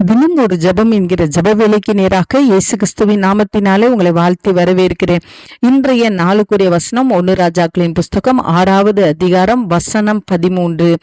தினம் ஒரு ஜெபம் என்கிற ஜப வேலைக்கு நேராக இயேசு கிறிஸ்துவின் நாமத்தினாலே உங்களை வாழ்த்தி வரவேற்கிறேன். இன்றைய நாளுக்குரிய வசனம் ஒன்னு ராஜாக்களின் புஸ்தகம் ஆறாவது அதிகாரம் வசனம் பதிமூன்று.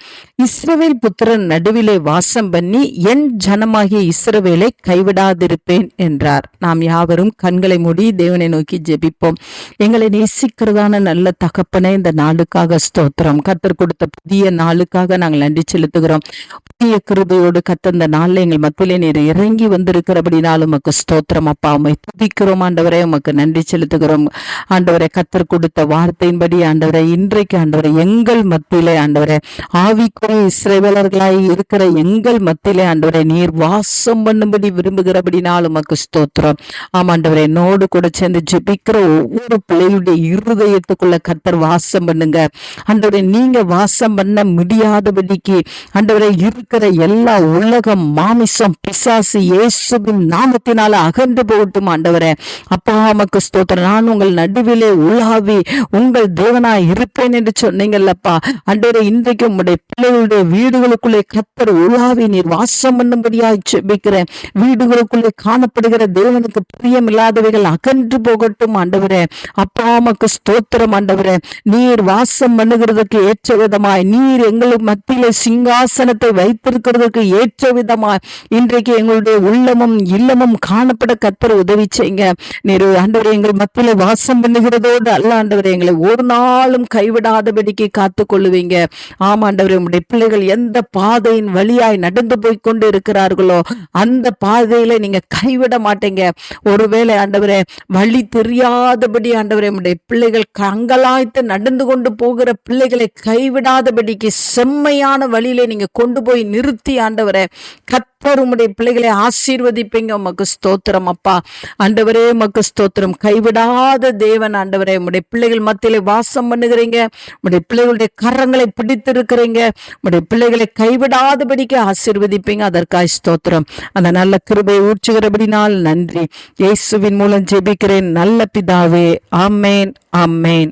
இஸ்ரவேல் புத்திரன் நடுவிலே வாசம் பண்ணி என் ஜனமாகிய இஸ்ரவேலை கைவிடாதிருப்பேன் என்றார். நாம் யாவரும் கண்களை மூடி தேவனை நோக்கி ஜெபிப்போம். எங்களை நேசிக்கிறதான நல்ல தகப்பனே இந்த நாளுக்காக ஸ்தோத்திரம். கத்தர் கொடுத்த புதிய நாளுக்காக நாங்கள் நன்றி செலுத்துகிறோம். புதிய கிருபையோடு கத்த இந்த நாளில் எங்கள் மத்தியிலே நீர் இறங்கி வந்திருக்கிறபடினாலும் உமக்கு ஸ்தோத்திரம் அப்பா. உமை துதிக்கிறோம் ஆண்டவரே. உமக்கு நன்றி செலுத்துகிறோம். ஆண்டவரை கத்தர் கொடுத்த வார்த்தையின்படி ஆண்டவரை இன்றைக்கு ஆண்டவரை எங்கள் மத்தியிலே ஆண்டவரே ஆவிக்குரிய இஸ்ரேவேலர்களாய் இருக்கிற எங்கள் மத்தியிலே ஆண்டவரை நீர் வாசம் பண்ணும்படி விரும்புகிறபடினால் உமக்கு ஸ்தோத்திரம். ஆமாண்டவரை நோடு கூட சேர்ந்து ஜெபிக்கிற ஒவ்வொரு பிள்ளையுடைய இருதயத்துக்குள்ள கத்தர் வாசம் பண்ணுங்க. ஆண்டவரை நீங்க வாசம் பண்ண முடியாதபடிக்கு ஆண்டவரை இருக்கிற எல்லா உலகம் மாமிசம் பிசாசு இயேசுவின் நாமத்தினால அகன்று போகட்டும் ஆண்டவரே. அப்பா நமக்கு ஸ்தோத்திரம். நான் உங்கள் நடுவிலே உலாவி உங்கள் தேவனா இருப்பேன் என்று சொன்னீங்கல்லப்பா ஆண்டவரே இன்றைக்கு உங்களுடைய பிள்ளைகளுடைய வீடுகளுக்குள்ளே கத்தர் உலாவி நீர் வாசம் பண்ணும்படியாய் செபிக்கிறேன் வீடுகளுக்குள்ளே காணப்படுகிற தேவனுக்கு பிரியமில்லாதவைகள் அகன்று போகட்டும் ஆண்டவரே. அப்பா உமக்கு ஸ்தோத்திரம் ஆண்டவரே. நீர் வாசம் பண்ணுகிறதுக்கு ஏற்ற விதமாய் நீர் எங்களுக்கு மத்தியில சிங்காசனத்தை வைத்திருக்கிறதுக்கு ஏற்ற விதமாய் இன்றைக்கு எங்களுடைய உள்ளமும் இல்லமும் காணப்பட கத்தர் உதவி செய்யுங்க. நீர் ஆண்டவர் எங்கள் மத்தியில வாசம் பண்ணுகிறதோடு அல்ல ஆண்டவர் எங்களை ஒரு நாளும் கைவிடாதபடிக்கு காத்து கொள்ளுவீங்க. ஆமாண்டவர் உங்களுடைய பிள்ளைகள் எந்த பாதையின் வழியாய் நடந்து போய் கொண்டு இருக்கிறார்களோ அந்த பாதையில நீங்க கைவிட மாட்டீங்க. ஒருவேளை ஆண்டவரே வழி தெரியாதபடி ஆண்டவரே உடைய பிள்ளைகள் கங்கலாய்த்து நடந்து கொண்டு போகிற பிள்ளைகளை கைவிடாதபடிக்கு செம்மையான வழியில நீங்க கொண்டு போய் நிறுத்தி ஆண்டவரே கத்தர் உம்முடைய பிள்ளைகளை ஆசீர்வதிப்பீங்க. உமக்கு ஸ்தோத்திரம் அப்பா. ஆண்டவரே உமக்கு ஸ்தோத்திரம். கைவிடாத தேவன் ஆண்டவரே. உம்முடைய பிள்ளைகள் மத்தியில வாசம் பண்ணுகிறீங்க. உம்முடைய பிள்ளைகளுடைய கரங்களை பிடித்திருக்கிறீங்க. உம்முடைய பிள்ளைகளை கைவிடாதபடிக்கு ஆசீர்வதிப்பீங்க. அதற்காய் ஸ்தோத்திரம். அந்த நல்ல கிருபை ஊற்றுகிறபடினால் நன்றி. இயேசுவின் மூலம் ஜெபிக்கிறேன். நல்ல பிதாவே. ஆமேன் ஆமேன்.